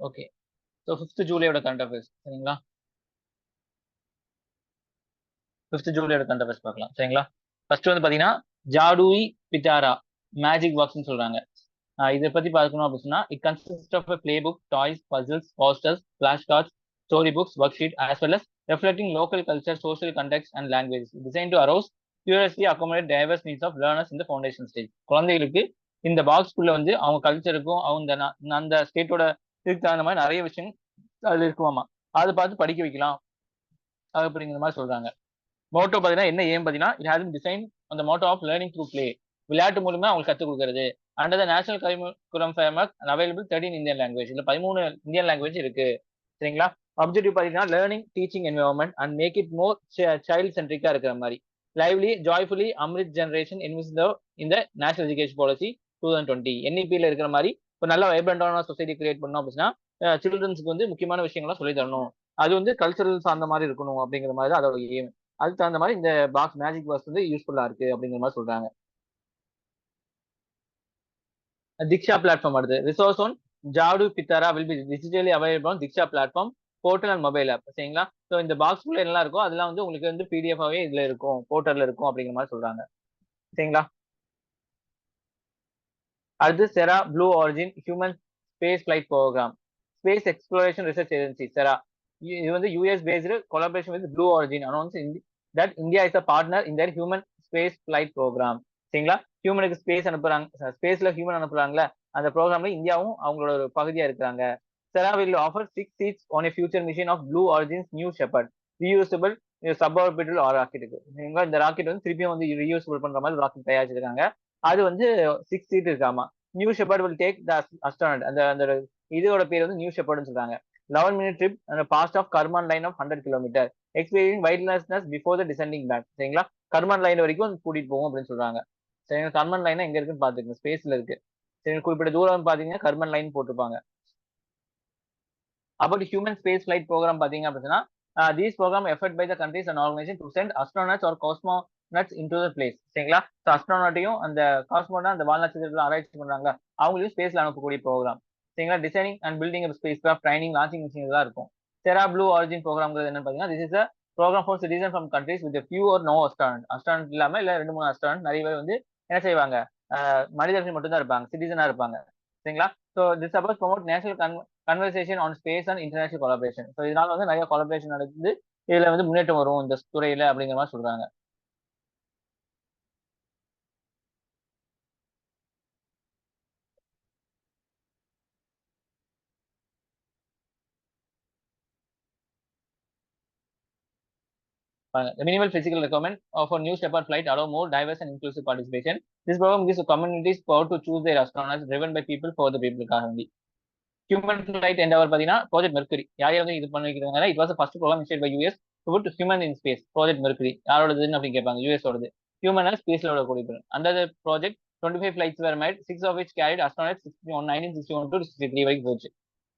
Okay so fifth ஜூலையோட current affairs சரிங்களா? Fifth ஜூலையோட கரண்ட் அஃபேர்ஸ் பார்க்கலாம் சரிங்களா? ஃபர்ஸ்ட் வந்து பார்த்தீங்கன்னா ஜாடூயி பிட்டாரா மேஜிக் பாக்ஸ்னு சொல்றாங்க. இதை பத்தி பார்க்கணும் அப்படின்னு சொன்னா it consist of play book toys puzzles posters flash cards story books work sheet as well as reflecting local culture social context and language design to arouse curiously accommodate diverse needs of learners இந்த foundation stage குழந்தைகளுக்கு இந்த பாக்ஸ்குள்ள வந்து அவங்க கல்ச்சருக்கும் அவங்க அந்த ஸ்டேட்டோட இதுக்கு தகுந்த மாதிரி நிறைய விஷயம் அதுல இருக்குமாமா. அதை பார்த்து படிக்க வைக்கலாம். அப்படிங்கிற மாதிரி சொல்றாங்க. மோட்டோ பார்த்தீங்கன்னா என்ன ஏம் பார்த்தீங்கன்னா இட் ஹேஸ் டிசைன் அந்த motto of learning through play விளையாட்டு மூலமா அவங்களுக்கு கற்றுக் கொடுக்கறது. Under the national curriculum framework available thirteen Indian language இல்லை பதிமூணு இந்தியன் லாங்குவேஜ் இருக்கு. சரிங்களா? அப்ஜெக்டிவ் பார்த்தீங்கன்னா learning teaching environment and make it more child சென்ட்ரிக்கா இருக்கிற மாதிரி. Lively joyfully Amrit generation invest இந்த national education policy two thousand twenty என்இபியில் இருக்கிற மாதிரி ஒரு நல்ல வைப்ரண்டான சொசைட்டி கிரியேட் பண்ணோம் அப்படின்னா சில்ட்ரன்ஸுக்கு வந்து முக்கியமான விஷயங்கள்லாம் சொல்லி தரணும். அது வந்து கல்ச்சரல் சார்ந்த மாதிரி இருக்கணும் அப்படிங்கிற மாதிரி தான் அதோட எய்ம் அதுக்கு தகுந்த மாதிரி இந்த பாக்ஸ் மேஜிக் பாக்ஸ் வந்து யூஸ்ஃபுல்லா இருக்கு அப்படிங்கிற மாதிரி சொல்றாங்க. திக்ஷா பிளாட்ஃபார்ம் அடுத்து resource on Jadui Pitara will be digitally available Diksha platform portal and mobile app சரிங்களா? ஸோ இந்த பாக்ஸ் குள்ள எல்லாம் இருக்கோ அதெல்லாம் வந்து உங்களுக்கு வந்து பிடிஎஃபாவே இதுல இருக்கும் போர்ட்டல்ல இருக்கும் அப்படிங்கிற மாதிரி சொல்றாங்க. சரிங்களா? அடுத்து SERA Blue Origin human space flight program. Space exploration research agency SERA. இது வந்து US based collaboration with Blue Origin announce that India is a partner in the human space flight program சரிங்களா? ஹியூமனுக்கு ஸ்பேஸ் அனுப்புறாங்க ஸ்பேஸ்ல human அனுப்புறாங்களே அந்த ப்ரோக்ராம்ல இந்தியாவும் அவங்களோட ஒரு பகுதியா இருக்கிறாங்க. SERA will offer six seats on a future mission of Blue Origin's New Shepard reusable or ராக்கெட்டுக்கு சரிங்களா? இந்த ராக்கெட் வந்து திருப்பியும் வந்து ரீயூசபிள் பண்ற மாதிரி ராக்கெட் தயாரிச்சிருக்காங்க. அது வந்து சிக்ஸ் சீட் இருக்காமா? New Shepard will take the astronaut அந்த அந்த இதோட பேர் வந்து நியூ ஷெப்பர்ட்னு சொல்றாங்க. லெவன் மினிட் ட்ரிப் அந்த past of Karman line of hundred kilometer experience weightlessness before the descending back சரிங்களா? கர்மான் லைன் வரைக்கும் கூட்டிட்டு போகும் அப்படின்னு சொல்றாங்க. சரிங்களா? கர்மன் லைன் எங்க இருக்குன்னு பாத்துக்கங்க ஸ்பேஸ்ல இருக்கு. சரி குறிப்பிட்ட தூரம் பாத்தீங்கன்னா கர்மன் லைன் போட்டிருப்பாங்க. About human space flight program பாத்தீங்க அப்படின்னா these program effort by the countries and organization to send astronauts or cosmonauts into the place சரிங்களா? ஸோ அஸ்ட்ரானாட்டையும் அந்த காஸ்மோனா அந்த வால் நட்சத்திரத்தில் ஆராய்ச்சி பண்றாங்க. அவங்களையும் ஸ்பேஸ்ல அனுப்பக்கூடிய ப்ரோக்ராம் சரிங்களா? Designing and building space craft training launching mission இதெல்லாம் இருக்கும். செரா ப்ளூ ஆரிஜின் ப்ரோக்ராம்ங்கிறது என்னன்னு பார்த்தீங்கன்னா this is a program for citizen from countries with few or no astronaut astronaut இல்லாமல் இல்லை ரெண்டு மூணு அஸ்டாண்ட் நிறைய பேர் வந்து என்ன செய்வாங்க? மனிதர்கள் மட்டும் தான் இருப்பாங்க. சிட்டிசனா இருப்பாங்க. சரிங்களா? So this suppose promote national conversation on space and international collaboration so இதனால வந்து நிறைய கொலாபரேஷன் நடக்குது இதுல வந்து முன்னேற்றம் வரும் இந்த துறையில அப்படிங்கிற மாதிரி சொல்றாங்க. Uh, the minimal physical requirement of a new Shepard flight allow more diverse and inclusive participation. This program gives communities power to choose their astronauts driven by people for the people வேண்டி. Human flight endeavour பார்த்தீங்கன்னா project Mercury யார் யார் வந்து இது பண்ணிக்கிறாங்க it was first program instated by US to human in space project Mercury யாரோடதுன்னு அப்படின்னு கேட்பாங்க யூஎஸோடது ஹியூமன் ஸ்பேஸ்ல விடக்கூடிய அந்த ப்ராஜெக்ட் டுவெண்ட்டி ஃபைவ் ஃபிளைட்ஸ் வேறு made six of which carried astronaut sixty one nineteen sixty one to sixty three வரைக்கும் போச்சு.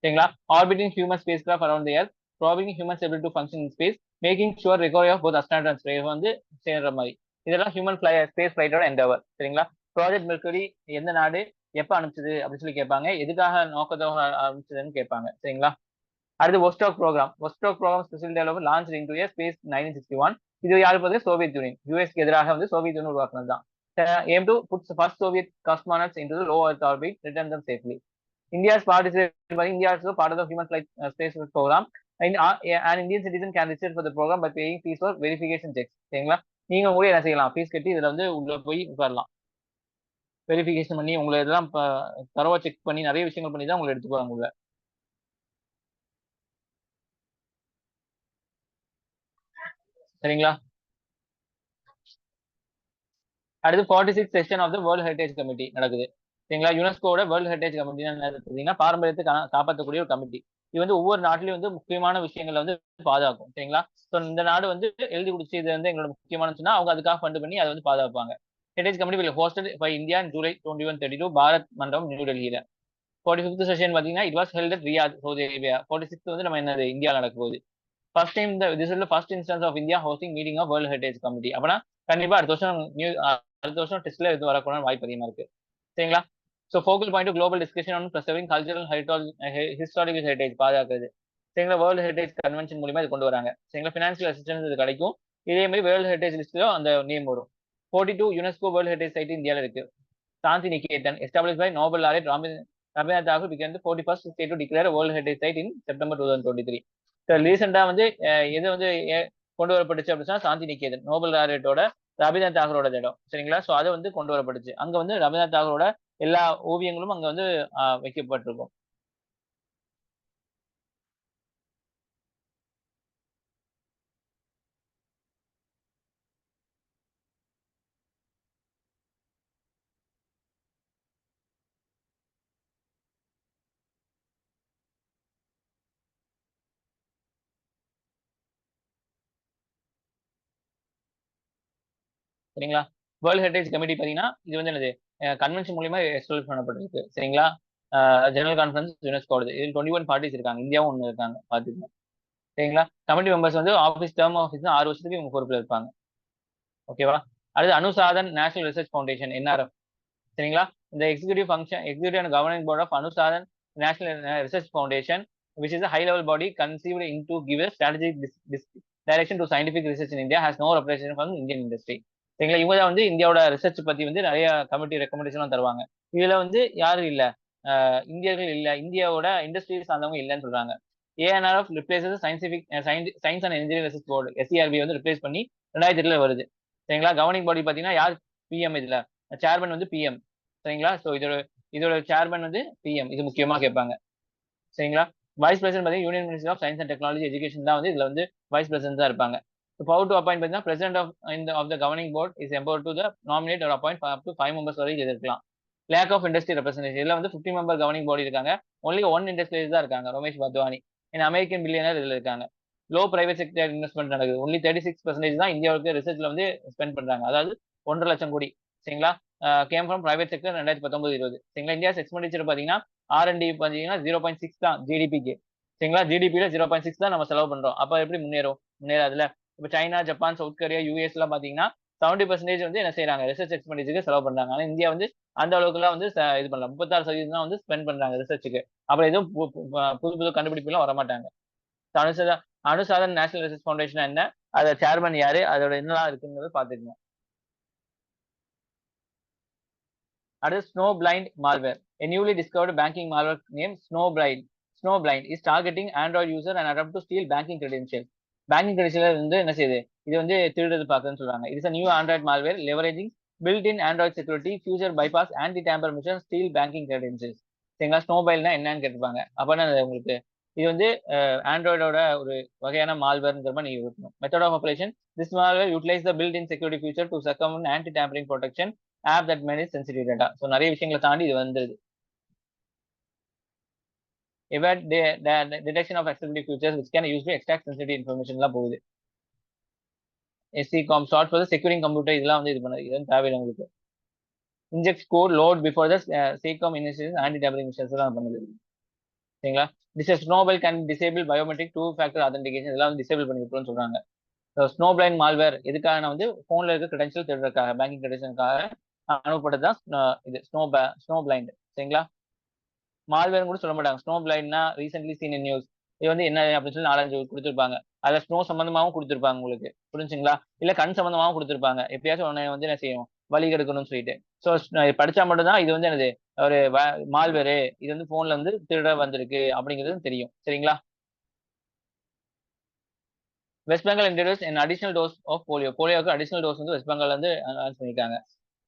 சரிங்களா? Orbiting human space craft around earth probing human able to function in space making sure recovery of both astronaut and space வந்து சேர்ற மாதிரி. இதெல்லாம் human fly space ஃபிளைட்டோட endeavour சரிங்களா? Project Mercury எந்த நாடு எப்போ அனுப்பிச்சது அப்படின்னு சொல்லி கேட்பாங்க. எதுக்காக நோக்கத்தோக அனுப்பிச்சதுன்னு கேட்பாங்க. சரிங்களா? அடுத்து Vostok program Vostok program special develop launch into year space nineteen sixty one இது யாரு பார்த்து சோவியத் யூனியன் யூஎஸ்க்கு எதிராக வந்து சோவியத் யூனியன் உருவாக்குனது தான். Aim to puts first Soviet cosmonauts into low earth orbit return them safely India's participate India part of human flight space program and Indian citizen can register for the program by paying fees for verification check சரிங்களா? நீங்க கூட என்ன செய்யலாம்? Fees கட்டி இதுல வந்து உள்ள போய் உட்காரலாம். வெரிஃபிகேஷன் பண்ணி உங்களை இதெல்லாம் தரவா செக் பண்ணி நிறைய விஷயங்கள் பண்ணி தான் உங்களை எடுத்துக்குவாங்க உள்ள சரிங்களா? அடுத்து forty six session of the world heritage committee நடக்குது. சரிங்களா? யுனெஸ்கோட வேர்ல்ட் ஹெரிடேஜ் கமிட்டி பார்த்தீங்கன்னா பாரம்பரியத்தை காப்பாற்றக்கூடிய ஒரு கமிட்டி இது வந்து ஒவ்வொரு நாட்டிலையும் வந்து முக்கியமான விஷயங்களை வந்து பாதுகாக்கும் சரிங்களா? ஸோ இந்த நாடு வந்து எழுதி குடிச்சு இது வந்து எங்களோட முக்கியமான சொன்னா அவங்க அதுக்காக ஃபண்ட் பண்ணி அதை வந்து பாதுகாப்பாங்க. Heritage committee will hosted by India July twenty one thirty two Bharat Mandapam New டெல்லியில ஃபார்ட்டி ஃபிஃப்த் செஷன் பார்த்தீங்கன்னா it was held Riyadh Saudi Arabia forty sixth வந்து நம்ம என்னது இந்தியா நடக்க போகுது. ஃபர்ஸ்ட் டைம் இந்த this is first instance of India hosting meeting of world heritage committee அப்படின்னா கண்டிப்பா அடுத்த வருஷம் நியூ அடுத்த வருஷம் டெஸ்ட்ல இது வரக்கூடாது வாய்ப்பு அதிகமா இருக்கு. சரிங்களா? So focal point global discussion on preserving cultural historical heritage பாதுகாக்குது சரிங்களா வேர்ல்டு ஹெரிட்டேஜ் கன்வென்ஷன் மூலியமா இது கொண்டு வராங்க. சரிங்களா ஃபினான்ஷியல் அசிஸ்டன்ஸ் இது கிடைக்கும். இதே மாதிரி வேர்ல்டு ஹெரிட்டேஜ் லிஸ்ட்லயும் அந்த நேம் வரும். Forty two UNESCO world heritage site இந்தியாவில் இருக்கு. Shanti Niketan establish by Nobel laureate Rabindranath Tagore began forty first state to declare world heritage site in September two thousand twenty three so ரீசெண்டாக வந்து எது வந்து கொண்டு வரப்பட்டுச்சு அப்படின்னா சாந்தி நிகேதன் நோபல் லாரேட்டோட ரவீந்திரநாத் தாகூரோட இடம். சரிங்களா? ஸோ அது வந்து கொண்டு வரப்பட்டுச்சு. அங்கே வந்து ரவீந்திரநாத் தாகூரோட எல்லா ஓவியங்களும் அங்க வந்து வைக்கப்பட்டிருக்கும். சரிங்களா? வேர்ல்ட் ஹெரிட்டேஜ் கமிட்டி பார்த்தீங்கன்னா இது வந்து என்னது? கன்வென்ஷன் மூலியமா எஸ்டாப்ளிஷ் பண்ணப்பட்டிருக்கு. சரிங்களா? ஜெனரல் கான்ஃபரன்ஸ் யுனெஸ்கோடது இதில் டுவெண்ட்டி ஒன் பார்ட்டிஸ் இருக்காங்க. இந்தியாவும் ஒன்று இருக்காங்க பார்த்துக்கோங்க. சரிங்களா? கமிட்டி மெம்பர்ஸ் வந்து ஆஃபீஸ் டேர்ம் ஆஃபீஸ் ஆறு வருஷத்துக்கு இவங்க பொறுப்பில் இருப்பாங்க. ஓகேவா அடுத்து Anusandhan national research foundation NRF சரிங்களா? இந்த executive function executive and governing board of Anusandhan national research foundation which is high level body conceived in to give strategic direction to scientific research in India has no representation from Indian industry சரிங்களா? இவங்க தான் வந்து இந்தியாவோட research பத்தி வந்து நிறைய committee recommendation தருவாங்க. இதுல வந்து யாரும் இல்ல? இந்தியர்கள் இல்ல. இந்தியாவோட இண்டஸ்ட்ரி சார்ந்தவங்க இல்லைன்னு சொல்றாங்க. ANRF replaces scientific science and engineering research board SCRB வந்து ரிப்ளேஸ் பண்ணி ரெண்டாயிரத்தி எட்டுல வருது. சரிங்களா? கவர்னிங் பாடி பாத்தீங்கன்னா யார்? பிஎம் இதுல. சேர்மன் வந்து பிஎம் சரிங்களா? ஸோ இதோட இதோட சேர்மன் வந்து பிஎம் இது முக்கியமா கேட்பாங்க. சரிங்களா? வைஸ் பிரசிடன்ட் பார்த்தீங்கன்னா union minister of science and technology education தான் வந்து இதுல வந்து வைஸ் பிரசிடன்ட் தான் இருப்பாங்க. The power to appoint பார்த்தீங்கன்னா president of in the, of the governing board is empowered to the nominate or appoint up to five members வரைக்கும் இது இருக்கலாம் லேக் ஆஃப் இண்டஸ்ட்ரி ரெப்ரஸன்டேஷன் இதில் வந்து ஃபிஃப்டி மெம்பர் கவர்னிங் பாடி இருக்காங்க. Only one industries தான் இருக்காங்க. Ramesh Wadhwani in American billionaire இதில் இருக்காங்க. லோ பிரைவேட் செக்டர் இன்வெஸ்ட்மெண்ட் நடக்குது. ஒன்லி தேர்ட்டி சிக்ஸ் பர்சன்டேஜ் தான் இந்தியாவுக்கு ரிசர்ச்ல வந்து ஸ்பெண்ட் பண்றாங்க. அதாவது ஒன்றரை லட்சம் கோடி. சரிங்களா? கேம் ஃப்ரம் பிரைவேட் செக்டர் ரெண்டாயிரத்தி பத்தொன்பது இருபது. சரிங்களா? இந்தியா எக்ஸ்பெண்டிச்சர் பாத்தீங்கன்னா ஆர்என்டி பார்த்தீங்கன்னா ஜீரோ பாயிண்ட் சிக்ஸ் தான் ஜிடிபிக்கு சரிங்களா? ஜிடிபியில ஜீரோ பாயிண்ட் சிக்ஸ் தான் நம்ம செலவு பண்றோம். அப்போ எப்படி முன்னேறும்? முன்னேறாதுல இப்போ China Japan South Korea US எல்லாம் பாத்தீங்கன்னா செவன்டி பர்சன்டேஜ் வந்து என்ன செய்யறாங்க ரிசர்ச் எக்ஸ்பெண்டிச்சருக்கு செலவு பண்றாங்க. ஆனா இந்தியா வந்து அந்த அளவுக்குலாம் வந்து இது பண்ணலாம் முப்பத்தாறு சதவீதம் தான் வந்து ஸ்பெண்ட் பண்றாங்க ரிசர்ச்சுக்கு அப்புறம் எதுவும் புது புது கண்டுபிடிப்புலாம் வரமாட்டாங்க. Anusandhan Anusandhan national research foundation என்ன? அதை சேர்மன் யாரு? அதோட என்னலாம் இருக்குங்கிறத பாத்துக்கோங்க அடுத்து snow blind malware a newly discovered banking malware named Snowblind. Snowblind is targeting Android user and attempt to steal banking credentials. பேங்கிங் கடைசியில வந்து என்ன செய்யுது? இது வந்து திருடுறது பார்க்குன்னு சொல்றாங்க. It's new Android malware leveraging built in Android security feature bypass anti tamper mission steal banking credentials சரிங்களா? ஸ்னோபைல்னா என்னன்னு கேட்டுப்பாங்க அப்போனா உங்களுக்கு? இது வந்து ஆண்ட்ராய்டோட ஒரு வகையான மால்வேர்ங்கிற மாதிரி நீங்க இருக்கணும் method of operation this malware utilise the built in security feature to succumb anti tampering protection app that manage sensitive data so நிறைய விஷயங்களை தாண்டி இது வந்துருது. Evade the, the, the detection of accessibility features which can use to extract sensitive information எல்லாம் போகுது. Seccomp short for securing computer இதெல்லாம் வந்து இது பண்ணுது இது தேவையில்லை உங்களுக்கு. Inject score load before the seccomp initial anti tampering missions எல்லாம் பண்ணுது. சரிங்களா? This snowblind can disable biometric two factor authentication இதெல்லாம் வந்து டிசேபிள் பண்ணி விட்டுருன்னு சொல்றாங்க. ஸ்னோ பிளைன் மால்வேர் எதுக்காக வந்து ஃபோன்ல இருக்க கிரெடென்ஷியல் திருடுறதுக்காக பேங்கிங் கிரெடென்ஷியலுக்காக அனுப்பப்பட்டது தான் uh, இது ஸ்னோ ஸ்னோ பிளைண்ட் சரிங்களா? மால்வேர் கூட சொல்ல மாட்டாங்க. ஸ்னோ பிளைண்ட்னா ரீசென்ட்லி சீன் நியூஸ் இது வந்து என்ன அப்படின்னு சொல்லி நாலஞ்சு கொடுத்துருப்பாங்க. அதுல ஸ்னோ சம்பந்தமாகவும் கொடுத்துருப்பாங்க உங்களுக்கு. புரிஞ்சுங்களா? இல்ல கண் சம்பந்தமாகவும் கொடுத்துருப்பாங்க. எப்படியாச்சும் உடனே வந்து என்ன செய்யும்? வழி கெடுக்கணும்னு சொல்லிட்டு. ஸோ படிச்சா மட்டும்தான் இது வந்து என்னது? ஒரு மால்வேரு இது வந்து போன்ல வந்து திருட வந்திருக்கு அப்படிங்கிறது தெரியும். சரிங்களா? West Bengal introduce an additional dose of polio போலியோக்கு additional dose வந்து வெஸ்ட் பெங்கால் வந்து அனௌன்ஸ் பண்ணியிருக்காங்க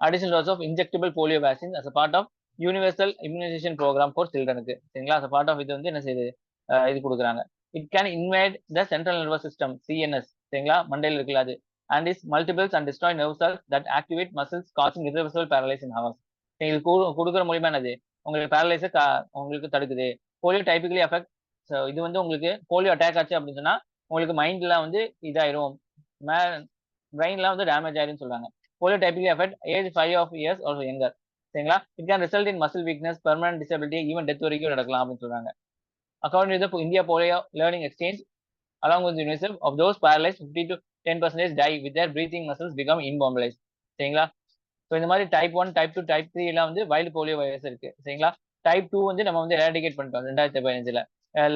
additional dose of injectable polio vaccine as a part of universal immunisation programme for சில்ட்ரனுக்கு சரிங்களா? அந்த பார்ட் ஆஃப் இது வந்து என்ன செய்யுது இது கொடுக்குறாங்க. It can invade the central nervous system CNS சரிங்களா? மண்டையில் இருக்குல்ல அது. And is multiplies and destroy nerve cells that activate muscles causing irreversible paralyse in hours இது கொடுக்குற மூலியமா என்னது? உங்களுக்கு பேரலைஸை உங்களுக்கு தடுக்குது. போலியோ டைப்பிக்கலி அஃபெக்ட் ஸோ இது வந்து உங்களுக்கு போலியோ அட்டாக் ஆச்சு அப்படின்னு சொன்னா உங்களுக்கு மைண்ட்லாம் வந்து இதாயிரும். பிரெயின்லாம் வந்து டேமேஜ் ஆயிரும்னு சொல்றாங்க. Polio typically affect age five of years also younger சரிங்களா? It can result in muscle weakness permanent disability even death வரைக்கும் நடக்கலாம் அப்படின்னு சொல்றாங்க. According to India polio learning exchange along with UNICEF of those paralyse fifty to ten percentage die with their breathing muscles become immobilised சரிங்களா? So இந்த மாதிரி type one type two type three எல்லாம் வந்து wild polio virus இருக்கு. சரிங்களா? Type two வந்து நம்ம வந்து எராடிகேட் பண்ணிட்டோம் ரெண்டாயிரத்தி பதினஞ்சுல.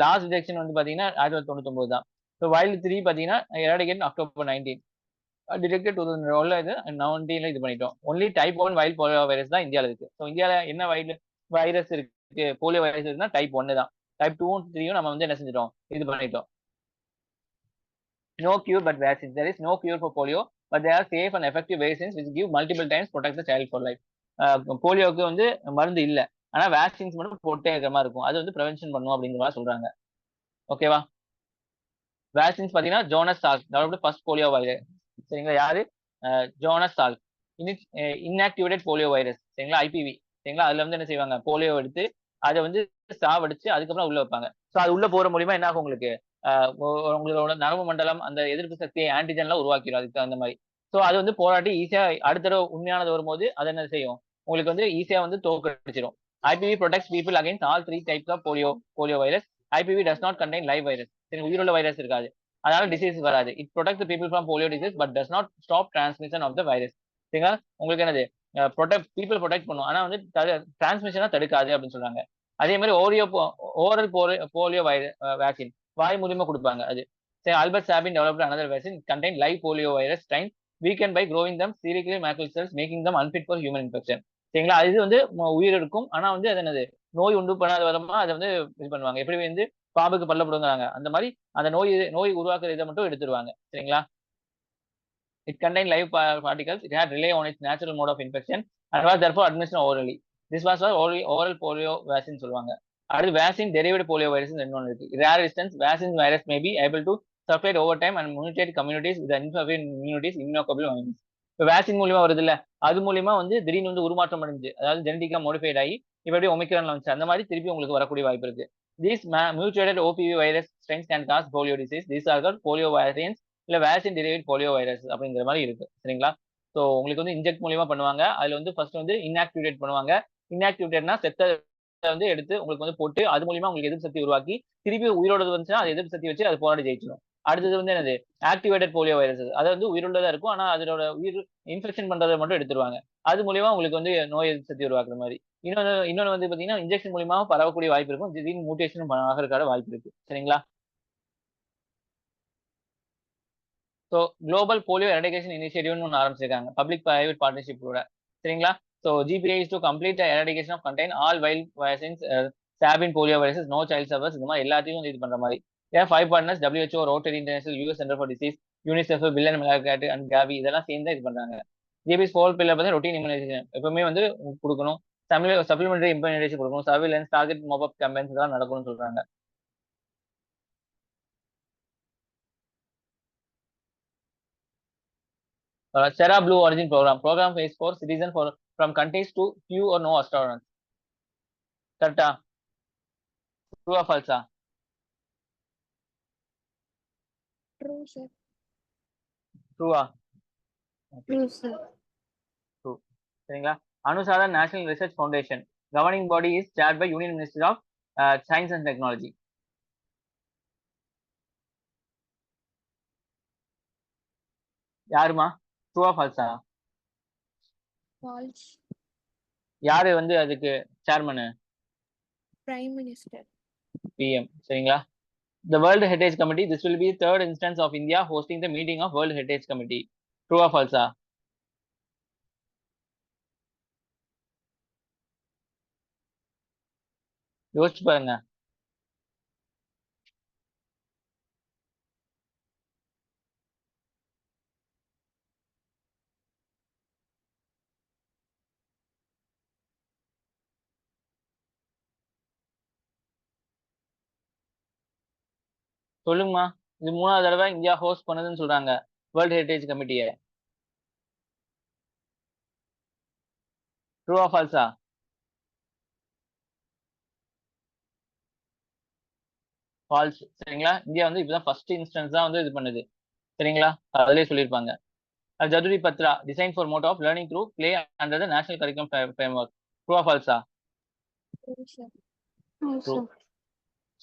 லாஸ்ட் டிடெக்ஷன் வந்து பாத்தீங்கன்னா ஆயிரத்தி தொள்ளாயிரத்தி தொண்ணூத்தொம்பது தான். ஸோ வைல்டு த்ரீ பாத்தீங்கன்னா eradicate October nineteen detected two thousand ஒன்ல இது நைன்டீன்ல இது பண்ணிட்டோம். Only type one wild polio virus தான் இந்தியாவில் இருக்கு. ஸோ இந்தியாவில் என்ன வைல் வைரஸ் இருக்கு போலியோ வைரஸ் இருக்குன்னா டைப் ஒன்னு தான். டைப் டூவும் த்ரீயும் நம்ம வந்து என்ன செஞ்சிட்டோம்? இது பண்ணிட்டோம். No cure but vaccine there is no cure for polio but there are safe and effective vaccines which give multiple times protect the child போலியோக்கு uh, வந்து மருந்து இல்லை. ஆனால் வேக்சின்ஸ் மட்டும் போட்டே இருக்கிற மாதிரி இருக்கும். அது வந்து ப்ரிவென்ஷன் பண்ணும் அப்படிங்கிற மாதிரி சொல்றாங்க. ஓகேவா வேக்சின்ஸ் பார்த்தீங்கன்னா Jonas Salk developed first polio virus சரிங்களா? யாரு? Jonas Salk inactivated polio virus சரிங்களா? ஐபிவி சரிங்களா? அதுல வந்து என்ன செய்வாங்க? போலியோ எடுத்து அதை வந்து சாவடிச்சு அதுக்கப்புறம் உள்ள வைப்பாங்க. ஸோ அது உள்ள போற மூலியமா என்ன ஆகும் உங்களுக்கு? உங்களோட நரம்பு மண்டலம் அந்த எதிர்ப்பு சக்தியை ஆன்டிஜன்லாம் உருவாக்கிடும் அதுக்கு அந்த மாதிரி. ஸோ அது வந்து போராட்டி ஈஸியா அடுத்த தடவை உண்மையானது வரும்போது அது என்ன செய்யும்? உங்களுக்கு வந்து ஈஸியா வந்து தோக்கடிச்சிடும் IPV protect people against all three types of polio polio virus IPV does not contain live virus சரி உயிருள்ள வைரஸ் இருக்காது. அதனால டிசீஸ் வராது. It protect people from polio disease but does not stop transmission of the virus சரிங்களா? உங்களுக்கு என்னது? Protect people protect பண்ணும். ஆனா வந்து டிரான்ஸ்மிஷனா தடுக்காது அப்படின்னு சொல்றாங்க. அதே மாதிரி ஓரியோ ஓரல் போலியோ வைரஸ் வேக்சின் வாய் மூலியமா கொடுப்பாங்க அது. சரி Albert Sabin developed another vaccine contain live polio virus time weaken by growing them serially மேக்கல் cells making them unfit for human infection சரிங்களா? இது வந்து உயிர் இருக்கும் ஆனா வந்து அது என்னது? நோய் உண்டு பண்ணாத விதமா அதை வந்து இது பண்ணுவாங்க. எப்படி வந்து பாம்புக்கு பல்ல போடுங்கிறாங்க. அந்த மாதிரி அந்த நோய் நோய் உருவாக்குற இதை மட்டும் எடுத்துருவாங்க. சரிங்களா? It contain live particles it had relay on its natural mode of infection and was therefore admission orally this was oral polio vaccine சொல்லுவாங்க. அடுத்து வேக்சின் டெரிவேட் போலியோ வைரஸ் இன்னொன்று இருக்கு. Rare distance vaccine virus may be able to supplied over time and mutated communities with இன்ஃபர்வேன் immunities இம்யூனோகபிள் virus இப்போ vaccine மூலியமா வருது இல்ல? அது மூலியமா வந்து திடீர்னு வந்து உருமாற்றம் அடைஞ்சு அதாவது ஜெனடிக்கா மோடிஃபைட் ஆகி இப்போ எப்படி ஒமிக்ரான்ல வந்துச்சு. அந்த மாதிரி திருப்பி உங்களுக்கு வரக்கூடிய வாய்ப்பு இருக்கு. These mutated OPV virus strains can cause polio disease these are call polio virus இல்லை வேக்சின் டெரிவேட் போலியோ வைரஸ் அப்படிங்கிற மாதிரி இருக்கு. சரிங்களா? ஸோ உங்களுக்கு வந்து இன்ஜெக்ட் மூலியமா பண்ணுவாங்க. அதுல வந்து ஃபர்ஸ்ட் வந்து இன்ஆக்டிவேட் பண்ணுவாங்க. இன்ஆக்டிவேட்னா செத்த வந்து எடுத்து உங்களுக்கு வந்து போட்டு அது மூலியமா உங்களுக்கு எதிர்ப்பு சக்தி உருவாக்கி திருப்பி உயிரோடது வந்துச்சுன்னா அது எதிர்ப்பு சக்தி வச்சு அது போராடி ஜெயிச்சிடும் அடுத்தது வந்து என்னது? ஆக்டிவேட்டட் போலியோ வைரஸ் அது வந்து உயிருள்ளதா இருக்கும். ஆனா அதோட உயிர் இன்ஃபெக்ஷன் பண்றதை மட்டும் எடுத்துருவாங்க. அது மூலியமா உங்களுக்கு வந்து நோய் எதிர்ப்பு சக்தி உருவாக்குற மாதிரி. இன்னொன்று இன்னொன்று வந்து பாத்தீங்கன்னா இன்ஜெக்ஷன் மூலியமா பரவக்கூடிய வாய்ப்பு இருக்கும். திடீர்னு மூட்டேஷன் ஆகிறதுக்கான வாய்ப்பு இருக்கு. சரிங்களா? ஸோ குளோபல் போலியோ எரடிகேஷன் இனிஷியேட்டிவ்னு ஒன்று ஆரம்பிச்சிருக்காங்க. பப்ளிக் பிரைவேட் பார்ட்னர்ஷிப்போட சரிங்களா? So GPIs to complete eradication of contain all wild vaccines Sabin polio viruses no child servers இந்த மாதிரி எல்லாத்தையும் இது பண்ற மாதிரி. ஏன் five partners WHO Rotary International US center for disease UNICEF Bill and Melinda Gates and Gavi இதெல்லாம் சேர்ந்து இது பண்றாங்க. ஜிபிஎஸ் ஃபோர் பில்லர் வந்து ரொட்டீன் இம்யூனைசேஷன் எப்பவுமே வந்து கொடுக்கணும். சப்ளிமெண்டரி இம்யூனைசேஷன் கொடுக்கணும் surveillance target mop up campaigns இதெல்லாம் நடக்கணும்னு சொல்றாங்க Uh, Sera Blue Origin Program. Program is for citizen for from countries to few or no astronauters. கரெக்டா ட்ரூ ஆ ஃபால்ஸா True, sir. ட்ரூவா True, sir. சரிங்களா Anusandhan national research foundation governing body is chair by union minister of science and technology யாருமா ட்ரூவா ஃபால்ஸா False. யாரு வந்து அதுக்கு சேர்மனு Prime Minister. PM சரிங்களா the world heritage committee this will be third instance of india hosting the meeting of world heritage committee true or false யோசிச்சு பாருங்க. சொல்லுங்கம்மா இது மூணாவது தடவை இந்தியா ஹோஸ்ட் பண்ணதுன்னு சொல்றாங்க வேர்ல்ட் ஹெரிடேஜ் கமிட்டியை ட்ரூ ஆஃப் ஃபால்ஸா ஃபால்ஸ் சரிங்களா? இந்தியா வந்து இப்பதான் ஃபர்ஸ்ட் இன்ஸ்டன்ஸ் தான் வந்து இது பண்ணுது. சரிங்களா? அதிலே சொல்லியிருப்பாங்க. Jadui Pitara design for mode of learning through play under the national curriculum framework true of ஃபால்ஸா.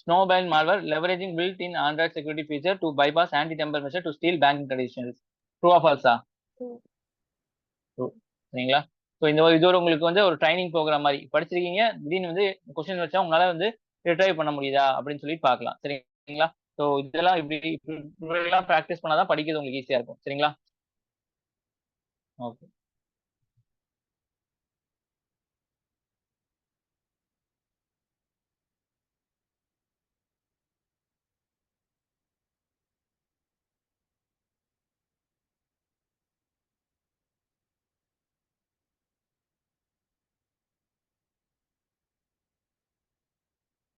Snowball malware leveraging built-in Android security feature to bypass anti-tamper measure to steal banking traditions. True or false? True. சரிங்களா? So இந்த இது ஒரு உங்களுக்கு வந்து ஒரு training program மாதிரி. படிச்சிருக்கீங்க. திடீர்னு வந்து கொஸ்டின் வச்சா உங்களால வந்து ரிட்ரைவ் பண்ண முடியுதா அப்படின்னு சொல்லி பார்க்கலாம். சரிங்களா? ஸோ இதெல்லாம் இப்படி இப்படி எல்லாம் ப்ராக்டிஸ் பண்ணாதான் படிக்கிறது உங்களுக்கு ஈஸியா இருக்கும். சரிங்களா? ஓகே